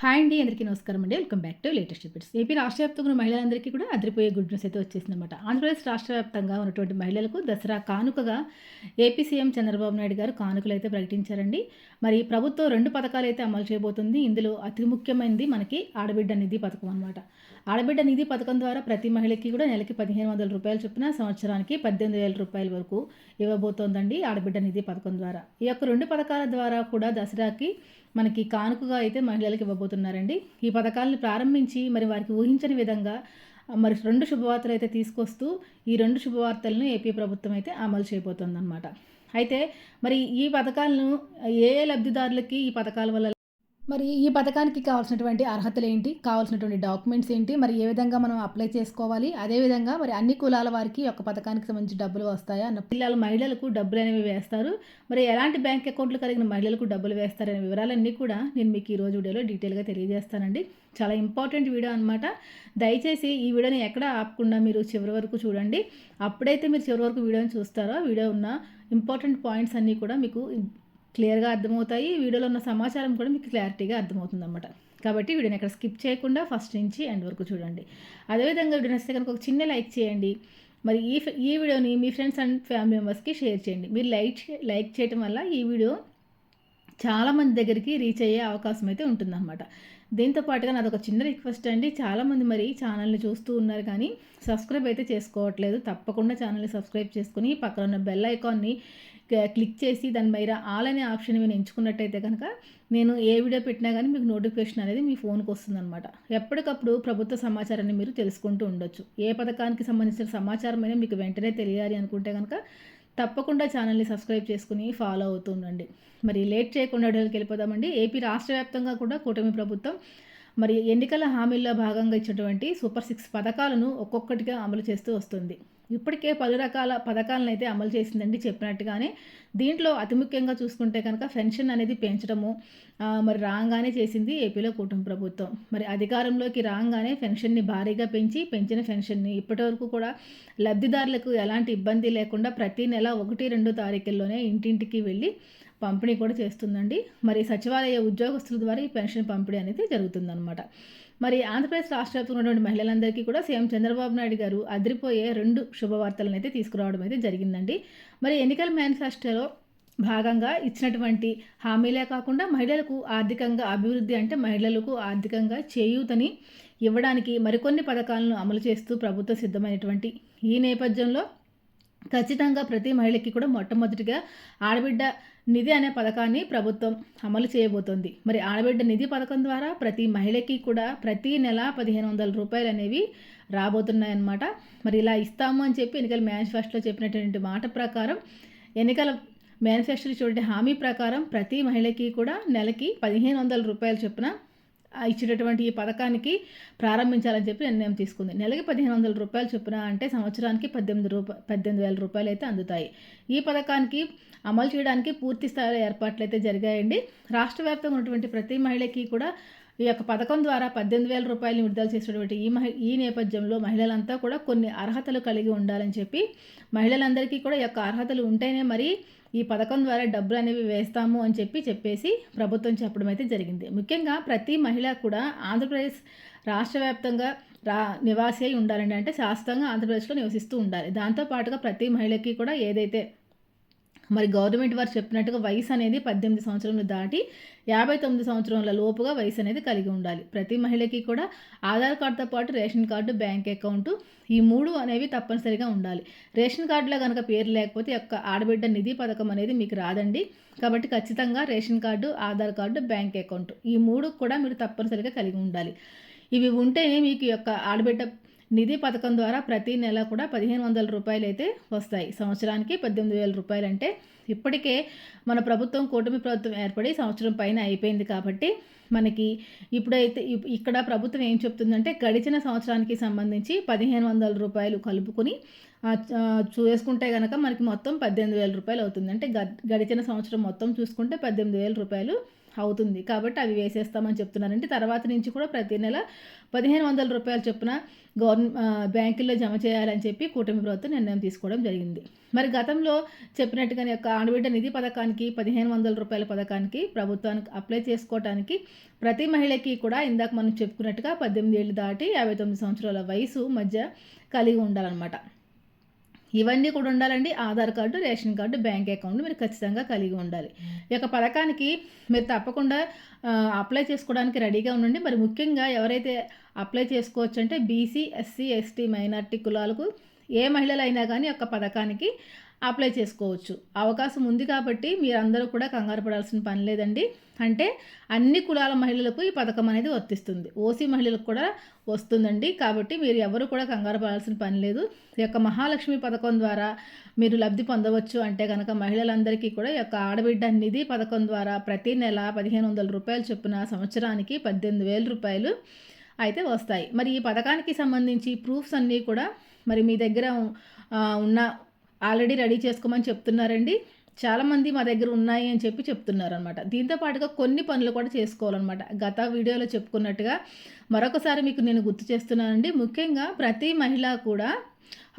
Hi అండి అందరికీ నమస్కారం అండి. Welcome back to latest reports AP రాష్ట్ర వ్యాప్తంగా ఉన్న మహిళలందరికీ కూడా అదిరిపోయే గుడ్ న్యూస్ అయితే వచ్చిందన్నమాట ఆంధ్రప్రదేశ్ రాష్ట్ర వ్యాప్తంగా ఉన్నటువంటి మహిళలకు దసరా కానుకగా ఏపీ సీఎం చంద్రబాబు నాయుడు గారు కానుకలు అయితే ప్రకటించారండి. మరి ప్రభుత్వం రెండు పథకాలు అయితే అమలు చేయబోతుంది. ఇందులో అతి ముఖ్యమైనది మనకి ఆడబిడ్డ నిధి పథకం అనమాట ఆడబిడ్డ నిధి పథకం ద్వారా ప్రతి మహిళకి కూడా నెలకి పదిహేను వందల రూపాయలు చొప్పున సంవత్సరానికి పద్దెనిమిది వేల రూపాయల వరకు ఇవ్వబోతోందండి ఆడబిడ్డ నిధి పథకం ద్వారా. ఈ యొక్క రెండు పథకాల ద్వారా కూడా దసరాకి మనకి కానుకగా అయితే మహిళలకు ఇవ్వబోతున్నారండి. ఈ పథకాలను ప్రారంభించి మరి వారికి ఊహించని విధంగా మరి రెండు శుభవార్తలు అయితే తీసుకొస్తూ ఈ రెండు శుభవార్తలను ఏపీ ప్రభుత్వం అయితే అమలు చేయబోతుందన్నమాట. అయితే మరి ఈ పథకాలను ఏ ఏ లబ్ధిదారులకి ఈ పథకాల వల్ల మరి ఈ పథకానికి కావాల్సినటువంటి అర్హతలు ఏంటి కావాల్సినటువంటి డాక్యుమెంట్స్ ఏంటి? మరి ఏ విధంగా మనం అప్లై చేసుకోవాలి? అదేవిధంగా మరి అన్ని కులాల వారికి ఒక పథకానికి సంబంధించి డబ్బులు వస్తాయా? అన్న పిల్లల మహిళలకు డబ్బులు అనేవి వేస్తారు. మరి ఎలాంటి బ్యాంక్ అకౌంట్లు కలిగిన మహిళలకు డబ్బులు వేస్తారనే వివరాలన్నీ కూడా నేను మీకు ఈ రోజు వీడియోలో డీటెయిల్గా తెలియజేస్తానండి. చాలా ఇంపార్టెంట్ వీడియో అనమాట దయచేసి ఈ వీడియోని ఎక్కడ ఆపకుండా మీరు చివరి వరకు చూడండి. అప్పుడైతే మీరు చివరి వరకు వీడియోని చూస్తారో వీడియో ఉన్న ఇంపార్టెంట్ పాయింట్స్ అన్నీ కూడా మీకు క్లియర్గా అర్థమవుతాయి. వీడియోలో ఉన్న సమాచారం కూడా మీకు క్లారిటీగా అర్థమవుతుంది అనమాట కాబట్టి వీడియోని ఎక్కడ స్కిప్ చేయకుండా ఫస్ట్ నుంచి ఎండ్ వరకు చూడండి. అదేవిధంగా వీడియో నచ్చితే కనుక ఒక చిన్న లైక్ చేయండి. మరి ఈ ఈ వీడియోని మీ ఫ్రెండ్స్ అండ్ ఫ్యామిలీ మెంబర్స్కి షేర్ చేయండి. మీరు లైక్ లైక్ చేయటం వల్ల ఈ వీడియో చాలామంది దగ్గరికి రీచ్ అయ్యే అవకాశం అయితే ఉంటుందన్నమాట. దీంతో పాటుగా నాది ఒక చిన్న రిక్వెస్ట్ అండి. చాలామంది మరి ఛానల్ని చూస్తూ ఉన్నారు కానీ సబ్స్క్రైబ్ అయితే చేసుకోవట్లేదు. తప్పకుండా ఛానల్ని సబ్స్క్రైబ్ చేసుకుని పక్కన ఉన్న బెల్ ఐకాన్ని క్లిక్ చేసి దాని మీద ఆల్ అనే ఆప్షన్ మీరు ఎంచుకున్నట్టయితే కనుక నేను ఏ వీడియో పెట్టినా కానీ మీకు నోటిఫికేషన్ అనేది మీ ఫోన్కి వస్తుందన్నమాట. ఎప్పటికప్పుడు ప్రభుత్వ సమాచారాన్ని మీరు తెలుసుకుంటూ ఉండొచ్చు. ఏ పథకానికి సంబంధించిన సమాచారం అయినా మీకు వెంటనే తెలియాలి అనుకుంటే కనుక తప్పకుండా ఛానల్ని సబ్స్క్రైబ్ చేసుకుని ఫాలో అవుతూ ఉండండి మరి లేట్ చేయకుండా వీడియోకి వెళ్ళిపోదామండి. ఏపీ రాష్ట్ర వ్యాప్తంగా కూడా కూటమి ప్రభుత్వం మరి ఎన్నికల హామీల్లో భాగంగా ఇచ్చినటువంటి సూపర్ సిక్స్ పథకాలను ఒక్కొక్కటిగా అమలు చేస్తూ వస్తుంది. ఇప్పటికే పలు రకాల పథకాలను అయితే అమలు చేసిందండి చెప్పినట్టుగానే. దీంట్లో అతి ముఖ్యంగా చూసుకుంటే కనుక పెన్షన్ అనేది పెంచడము మరి రాగానే చేసింది ఏపీలో కూటమి ప్రభుత్వం. మరి అధికారంలోకి రాగానే పెన్షన్ని భారీగా పెంచి పెంచిన పెన్షన్ని ఇప్పటివరకు కూడా లబ్ధిదారులకు ఎలాంటి ఇబ్బంది లేకుండా ప్రతి నెల ఒకటి రెండు తారీఖుల్లోనే ఇంటింటికి వెళ్ళి పంపిణీ కూడా చేస్తుందండి. మరి సచివాలయ ఉద్యోగస్తుల ద్వారా ఈ పెన్షన్ పంపిణీ అనేది జరుగుతుందన్నమాట. మరి ఆంధ్రప్రదేశ్ రాష్ట్ర వ్యాప్తంగా ఉన్నటువంటి మహిళలందరికీ కూడా సీఎం చంద్రబాబు నాయుడు గారు అదిరిపోయే రెండు శుభవార్తలను అయితే తీసుకురావడం అయితే జరిగిందండి. మరి ఎన్నికల మేనిఫెస్టోలో భాగంగా ఇచ్చినటువంటి హామీలే కాకుండా మహిళలకు ఆర్థికంగా అభివృద్ధి అంటే మహిళలకు ఆర్థికంగా చేయూతని ఇవ్వడానికి మరికొన్ని పథకాలను అమలు చేస్తూ ప్రభుత్వ సిద్ధమైనటువంటి ఈ నేపథ్యంలో ఖచ్చితంగా ప్రతి మహిళకి కూడా మొట్టమొదటిగా ఆడబిడ్డ నిధి అనే పథకాన్ని ప్రభుత్వం అమలు చేయబోతోంది. మరి ఆడబిడ్డ నిధి పథకం ద్వారా ప్రతి మహిళకి కూడా ప్రతి నెల పదిహేను వందల రూపాయలు అనేవి రాబోతున్నాయన్నమాట. మరి ఇలా ఇస్తాము అని చెప్పి ఎన్నికల మేనిఫెస్టోలో చెప్పినటువంటి మాట ప్రకారం ఎన్నికల మేనిఫెస్టోలో చూడండి హామీ ప్రకారం ప్రతి మహిళకి కూడా నెలకి పదిహేను వందల రూపాయలు చొప్పున ఇచ్చినటువంటి ఈ పథకానికి ప్రారంభించాలని చెప్పి నిర్ణయం తీసుకుంది. నెలకి పదిహేను వందల రూపాయలు చొప్పున అంటే సంవత్సరానికి పద్దెనిమిది రూపాయ పద్దెనిమిది వేల రూపాయలు అయితే అందుతాయి. ఈ పథకానికి అమలు చేయడానికి పూర్తి స్థాయిలో ఏర్పాట్లు అయితే జరిగాయండి. రాష్ట్ర వ్యాప్తంగా ఉన్నటువంటి ప్రతి మహిళకి కూడా ఈ యొక్క పథకం ద్వారా పద్దెనిమిది వేల రూపాయలు విడుదల చేసినటువంటి ఈ మహి ఈ నేపథ్యంలో మహిళలంతా కూడా కొన్ని అర్హతలు కలిగి ఉండాలని చెప్పి మహిళలందరికీ కూడా ఈ యొక్క అర్హతలు ఉంటేనే మరి ఈ పథకం ద్వారా డబ్బులు అనేవి వేస్తాము అని చెప్పి చెప్పేసి ప్రభుత్వం చెప్పడం అయితే జరిగింది. ముఖ్యంగా ప్రతి మహిళ కూడా ఆంధ్రప్రదేశ్ రాష్ట్ర వ్యాప్తంగా రా నివాసి అయి ఉండాలండి అంటే శాశ్వతంగా ఆంధ్రప్రదేశ్లో నివసిస్తూ ఉండాలి. దాంతోపాటుగా ప్రతి మహిళకి కూడా ఏదైతే మరి గవర్నమెంట్ వారు చెప్పినట్టుగా వయసు అనేది పద్దెనిమిది సంవత్సరాలు దాటి యాభై తొమ్మిది సంవత్సరాల లోపుగా వయసు అనేది కలిగి ఉండాలి. ప్రతి మహిళకి కూడా ఆధార్ కార్డుతో పాటు రేషన్ కార్డు బ్యాంక్ అకౌంటు ఈ మూడు అనేవి తప్పనిసరిగా ఉండాలి. రేషన్ కార్డులో కనుక పేరు లేకపోతే యొక్క ఆడబిడ్డ నిధి పథకం అనేది మీకు రాదండి. కాబట్టి ఖచ్చితంగా ration card Aadhaar card bank account ఈ మూడు కూడా మీరు తప్పనిసరిగా కలిగి ఉండాలి. ఇవి ఉంటేనే మీకు యొక్క ఆడబిడ్డ నిధి పథకం ద్వారా ప్రతి నెల కూడా పదిహేను వందల రూపాయలు అయితే వస్తాయి. సంవత్సరానికి పద్దెనిమిది వేల రూపాయలు అంటే ఇప్పటికే మన ప్రభుత్వం కూటమి ప్రభుత్వం ఏర్పడి సంవత్సరం పైన అయిపోయింది కాబట్టి మనకి ఇప్పుడైతే ఇక్కడ ప్రభుత్వం ఏం చెప్తుందంటే గడిచిన సంవత్సరానికి సంబంధించి పదిహేను వందల రూపాయలు కలుపుకొని చూసుకుంటే కనుక మనకి మొత్తం పద్దెనిమిది వేల రూపాయలు అవుతుంది. అంటే గడిచిన సంవత్సరం మొత్తం చూసుకుంటే పద్దెనిమిది వేల రూపాయలు అవుతుంది. కాబట్టి అవి వేసేస్తామని చెప్తున్నారంటే తర్వాత నుంచి కూడా ప్రతి నెల పదిహేను వందల రూపాయలు చొప్పున గవర్నమెంట్ బ్యాంకుల్లో జమ చేయాలని చెప్పి కూటమి ప్రభుత్వం నిర్ణయం తీసుకోవడం జరిగింది. మరి గతంలో చెప్పినట్టుగానే యొక్క ఆడబిడ్డ నిధి పథకానికి పదిహేను వందల రూపాయల పథకానికి ప్రభుత్వానికి అప్లై చేసుకోవడానికి ప్రతి మహిళకి కూడా ఇందాక మనం చెప్పుకున్నట్టుగా పద్దెనిమిది ఏళ్ళు దాటి యాభై తొమ్మిది సంవత్సరాల వయసు మధ్య కలిగి ఉండాలన్నమాట. ఇవన్నీ కూడా ఉండాలండి. Aadhaar card ration card bank account మీరు ఖచ్చితంగా కలిగి ఉండాలి. ఈ యొక్క పథకానికి మీరు తప్పకుండా అప్లై చేసుకోవడానికి రెడీగా ఉండండి. మరి ముఖ్యంగా ఎవరైతే అప్లై చేసుకోవచ్చు అంటే బీసీ ఎస్సీ ఎస్టీ మైనార్టీ కులాలకు ఏ మహిళలైనా కానీ యొక్క పథకానికి అప్లై చేసుకోవచ్చు. అవకాశం ఉంది కాబట్టి మీరందరూ కూడా కంగారు పడాల్సిన పని లేదండి. అంటే అన్ని కులాల మహిళలకు ఈ పథకం అనేది వర్తిస్తుంది. ఓసీ మహిళలకు కూడా వస్తుందండి. కాబట్టి మీరు ఎవరు కూడా కంగారు పడాల్సిన పని లేదు. ఈ యొక్క మహాలక్ష్మి పథకం ద్వారా మీరు లబ్ధి పొందవచ్చు. అంటే కనుక మహిళలందరికీ కూడా ఈ యొక్క ఆడబిడ్డ నిధి పథకం ద్వారా ప్రతి నెల పదిహేను వందల రూపాయలు చొప్పున సంవత్సరానికి పద్దెనిమిది వేల రూపాయలు అయితే వస్తాయి. మరి ఈ పథకానికి సంబంధించి ప్రూఫ్స్ అన్నీ కూడా మరి మీ దగ్గర ఉన్న ఆల్రెడీ రెడీ చేసుకోమని చెప్తున్నారండి. చాలామంది మా దగ్గర ఉన్నాయి అని చెప్పి చెప్తున్నారు అనమాట దీంతో పాటుగా కొన్ని పనులు కూడా చేసుకోవాలన్నమాట. గత వీడియోలో చెప్పుకున్నట్టుగా మరొకసారి మీకు నేను గుర్తు చేస్తున్నానండి. ముఖ్యంగా ప్రతి మహిళ కూడా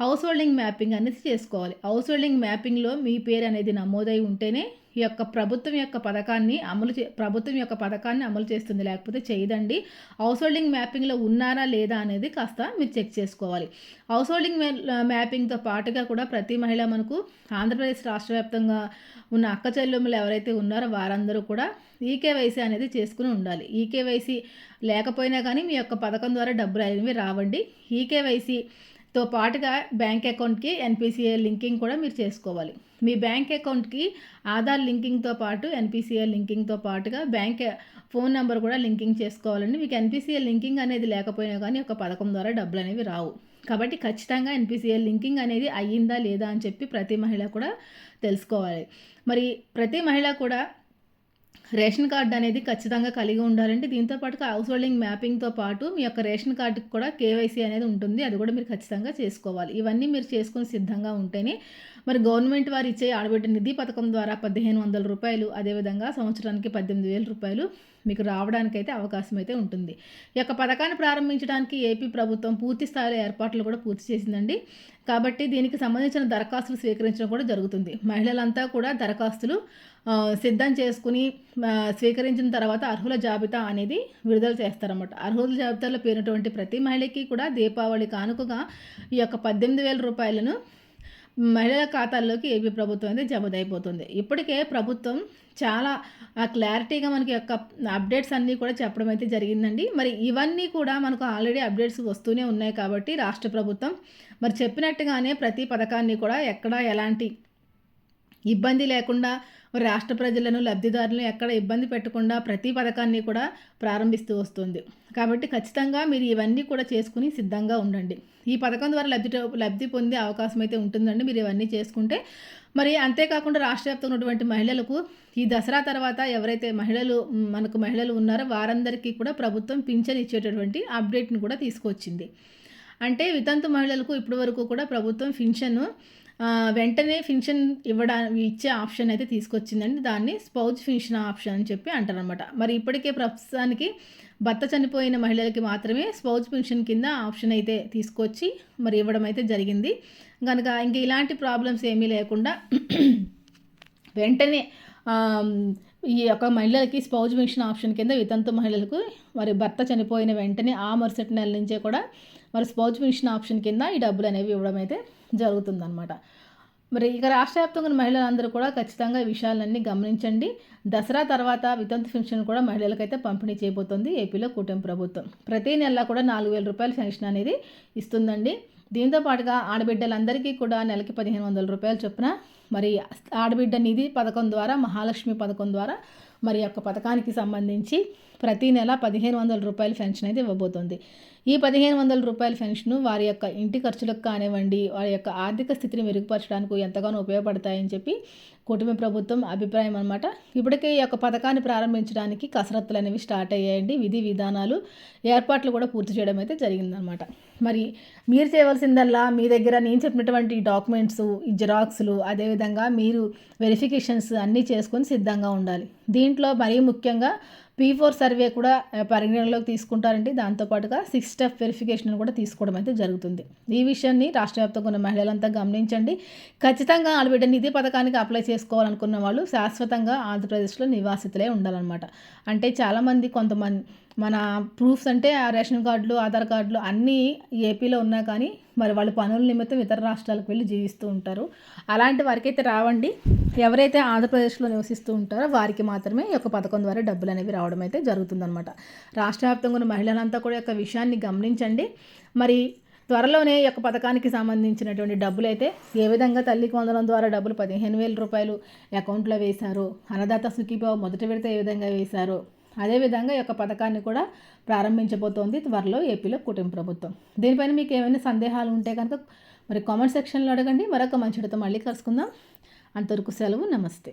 హౌస్ హోల్డింగ్ మ్యాపింగ్ అనేది చేసుకోవాలి. హౌస్ హోల్డింగ్ మ్యాపింగ్లో మీ పేరు అనేది నమోదై ఉంటేనే ఈ యొక్క ప్రభుత్వం యొక్క పథకాన్ని అమలు చే ప్రభుత్వం యొక్క పథకాన్ని అమలు చేస్తుంది. లేకపోతే చేయదండి. హౌస్ హోల్డింగ్ మ్యాపింగ్లో ఉన్నారా లేదా అనేది కాస్త మీరు చెక్ చేసుకోవాలి. హౌస్ హోల్డింగ్ మ్యాపింగ్తో పాటుగా కూడా ప్రతి మహిళ మనకు ఆంధ్రప్రదేశ్ రాష్ట్ర వ్యాప్తంగా ఉన్న అక్క చెల్లెములు ఎవరైతే ఉన్నారో వారందరూ కూడా ఈకేవైసీ అనేది చేసుకుని ఉండాలి. ఈకేవైసీ లేకపోయినా కానీ మీ యొక్క పథకం ద్వారా డబ్బులు అనేవి రావండి. ఈకేవైసీ తో పాటుగా బ్యాంక్ అకౌంట్కి ఎన్పిసిఐ లింకింగ్ కూడా మీరు చేసుకోవాలి. మీ బ్యాంక్ అకౌంట్కి ఆధార్ లింకింగ్తో పాటు ఎన్పిసిఐ లింకింగ్తో పాటుగా బ్యాంక్ ఫోన్ నెంబర్ కూడా లింకింగ్ చేసుకోవాలండి. మీకు ఎన్పిసిఐ లింకింగ్ అనేది లేకపోయినా కానీ ఒక పథకం ద్వారా డబ్బులు అనేవి రావు. కాబట్టి ఖచ్చితంగా ఎన్పిసిఐ లింకింగ్ అనేది అయ్యిందా లేదా అని చెప్పి ప్రతి మహిళ కూడా తెలుసుకోవాలి. మరి ప్రతి మహిళ కూడా రేషన్ కార్డు అనేది ఖచ్చితంగా కలిగి ఉండాలంటే దీంతో పాటు హౌస్ హోల్డింగ్ మ్యాపింగ్తో పాటు మీ యొక్క రేషన్ కార్డుకి కూడా కేవైసీ అనేది ఉంటుంది. అది కూడా మీరు ఖచ్చితంగా చేసుకోవాలి. ఇవన్నీ మీరు చేసుకుని సిద్ధంగా ఉంటేనే మరి గవర్నమెంట్ వారు ఇచ్చే ఆడబిడ్డ నిధి పథకం ద్వారా పదిహేను వందల రూపాయలు అదేవిధంగా సంవత్సరానికి పద్దెనిమిది వేల రూపాయలు మీకు రావడానికైతే అవకాశం అయితే ఉంటుంది. ఈ యొక్క పథకాన్ని ప్రారంభించడానికి ఏపీ ప్రభుత్వం పూర్తి స్థాయిలో ఏర్పాట్లు కూడా పూర్తి చేసిందండి. కాబట్టి దీనికి సంబంధించిన దరఖాస్తులు స్వీకరించడం కూడా జరుగుతుంది. మహిళలంతా కూడా దరఖాస్తులు సిద్ధం చేసుకుని స్వీకరించిన తర్వాత అర్హుల జాబితా అనేది విడుదల చేస్తారన్నమాట. అర్హుల జాబితాలో పేరినటువంటి ప్రతి మహిళకి కూడా దీపావళి కానుకగా ఈ యొక్క పద్దెనిమిది వేల రూపాయలను మహిళల ఖాతాల్లోకి ఏపీ ప్రభుత్వం అయితే జమదైపోతుంది. ఇప్పటికే ప్రభుత్వం చాలా క్లారిటీగా మనకి యొక్క అప్డేట్స్ అన్నీ కూడా చెప్పడం అయితే జరిగిందండి. మరి ఇవన్నీ కూడా మనకు ఆల్రెడీ అప్డేట్స్ వస్తూనే ఉన్నాయి కాబట్టి రాష్ట్ర ప్రభుత్వం మరి చెప్పినట్టుగానే ప్రతి పథకాన్ని కూడా ఎక్కడ ఎలాంటి ఇబ్బంది లేకుండా రాష్ట్ర ప్రజలను లబ్ధిదారులను ఎక్కడ ఇబ్బంది పెట్టకుండా ప్రతి పథకాన్ని కూడా ప్రారంభిస్తూ వస్తుంది. కాబట్టి ఖచ్చితంగా మీరు ఇవన్నీ కూడా చేసుకుని సిద్ధంగా ఉండండి. ఈ పథకం ద్వారా లబ్ధి లబ్ధి పొందే అవకాశం అయితే ఉంటుందండి. మీరు ఇవన్నీ చేసుకుంటే మరి అంతేకాకుండా రాష్ట్ర వ్యాప్తంగా ఉన్నటువంటి మహిళలకు ఈ దసరా తర్వాత ఎవరైతే మహిళలు మనకు మహిళలు ఉన్నారో వారందరికీ కూడా ప్రభుత్వం పింఛన్ ఇచ్చేటటువంటి అప్డేట్ని కూడా తీసుకొచ్చింది. అంటే వితంతు మహిళలకు ఇప్పటి వరకు కూడా ప్రభుత్వం పింఛను వెంటనే ఫిన్షన్ ఇవ్వడానికి ఇచ్చే ఆప్షన్ అయితే తీసుకొచ్చిందండి. దాన్ని స్పౌజ్ ఫిన్షన్ ఆప్షన్ అని చెప్పి అంటారనమాట మరి ఇప్పటికే ప్రస్తుతానికి భర్త చనిపోయిన మహిళలకి మాత్రమే స్పౌజ్ పెన్షన్ కింద ఆప్షన్ అయితే తీసుకొచ్చి మరి ఇవ్వడం అయితే జరిగింది. కనుక ఇంక ఇలాంటి ప్రాబ్లమ్స్ ఏమీ లేకుండా వెంటనే ఈ యొక్క మహిళలకి స్పౌజ్ మిషన్ ఆప్షన్ కింద వితంతు మహిళలకు మరి భర్త చనిపోయిన వెంటనే ఆ మరుసటి నెల నుంచే కూడా మరి స్పౌజ్ మిషన్ ఆప్షన్ కింద ఈ డబ్బులు అనేవి ఇవ్వడం అయితే జరుగుతుందన్నమాట. మరి ఇక రాష్ట్ర వ్యాప్తంగా మహిళలందరూ కూడా ఖచ్చితంగా ఈ విషయాలన్నీ గమనించండి. దసరా తర్వాత వితంతు పెన్షన్ కూడా మహిళలకైతే పంపిణీ చేయబోతోంది ఏపీలో కూటమి ప్రభుత్వం. ప్రతి నెల కూడా నాలుగు వేల రూపాయల పెన్షన్ అనేది ఇస్తుందండి. దీంతో పాటుగా ఆడబిడ్డలందరికీ కూడా నెలకి పదిహేను వందల రూపాయలు చొప్పున మరి ఆడబిడ్డ నిధి పథకం ద్వారా మహాలక్ష్మి పథకం ద్వారా మరి యొక్క పథకానికి సంబంధించి ప్రతి నెల పదిహేను వందల రూపాయల పెన్షన్ అయితే ఇవ్వబోతుంది. ఈ పదిహేను వందల రూపాయల పెన్షన్ వారి యొక్క ఇంటి ఖర్చులకు కానివ్వండి వారి యొక్క ఆర్థిక స్థితిని మెరుగుపరచడానికి ఎంతగానో ఉపయోగపడతాయని చెప్పి కుటుంబ ప్రభుత్వం అభిప్రాయం అనమాట ఇప్పటికే ఈ యొక్క పథకాన్ని ప్రారంభించడానికి కసరత్తులు అనేవి స్టార్ట్ అయ్యాయండి. విధి విధానాలు ఏర్పాట్లు కూడా పూర్తి చేయడం అయితే జరిగిందనమాట మరి మీరు చేయవలసిందల్లా మీ దగ్గర నేను చెప్పినటువంటి డాక్యుమెంట్స్ ఈ జిరాక్స్లు అదేవిధంగా మీరు వెరిఫికేషన్స్ అన్నీ చేసుకొని సిద్ధంగా ఉండాలి. దీంట్లో మరీ ముఖ్యంగా పీ ఫోర్ సర్వే కూడా పరిగణనలోకి తీసుకుంటారండి. దాంతోపాటుగా సిక్స్ స్టెప్ వెరిఫికేషన్ కూడా తీసుకోవడం అయితే జరుగుతుంది. ఈ విషయాన్ని రాష్ట్ర వ్యాప్తంగా ఉన్న మహిళలంతా గమనించండి. ఖచ్చితంగా ఆడబిడ్డ నిధి పథకానికి అప్లై చేసుకోవాలనుకున్న వాళ్ళు శాశ్వతంగా ఆంధ్రప్రదేశ్లో నివాసితులే ఉండాలన్నమాట. అంటే చాలామంది కొంతమంది మన ప్రూఫ్స్ అంటే ఆ రేషన్ కార్డులు ఆధార్ కార్డులు అన్నీ ఏపీలో ఉన్నా కానీ మరి వాళ్ళు పనుల నిమిత్తం ఇతర రాష్ట్రాలకు వెళ్ళి జీవిస్తూ ఉంటారు. అలాంటి వారికైతే రావండి. ఎవరైతే ఆంధ్రప్రదేశ్లో నివసిస్తూ ఉంటారో వారికి మాత్రమే ఈ యొక్క పథకం ద్వారా డబ్బులు అనేవి రావడం అయితే జరుగుతుందన్నమాట. రాష్ట్ర వ్యాప్తంగా ఉన్న మహిళలంతా కూడా యొక్క విషయాన్ని గమనించండి. మరి త్వరలోనే ఈ యొక్క పథకానికి సంబంధించినటువంటి డబ్బులు అయితే ఏ విధంగా తల్లికి వందనం ద్వారా డబ్బులు పదిహేను వేల రూపాయలు అకౌంట్లో వేశారు అన్నదాత సుఖీబాబు మొదటి విడత ఏ విధంగా వేశారు అదేవిధంగా ఈ యొక్క పథకాన్ని కూడా ప్రారంభించబోతోంది త్వరలో ఏపీలో కుటుంబ ప్రభుత్వం. దీనిపైన మీకు ఏమైనా సందేహాలు ఉంటే కనుక మరి కామెంట్ సెక్షన్లో అడగండి. మరొక మంచిడితో మళ్ళీ కలుసుకుందాం. అంతవరకు సెలవు. నమస్తే.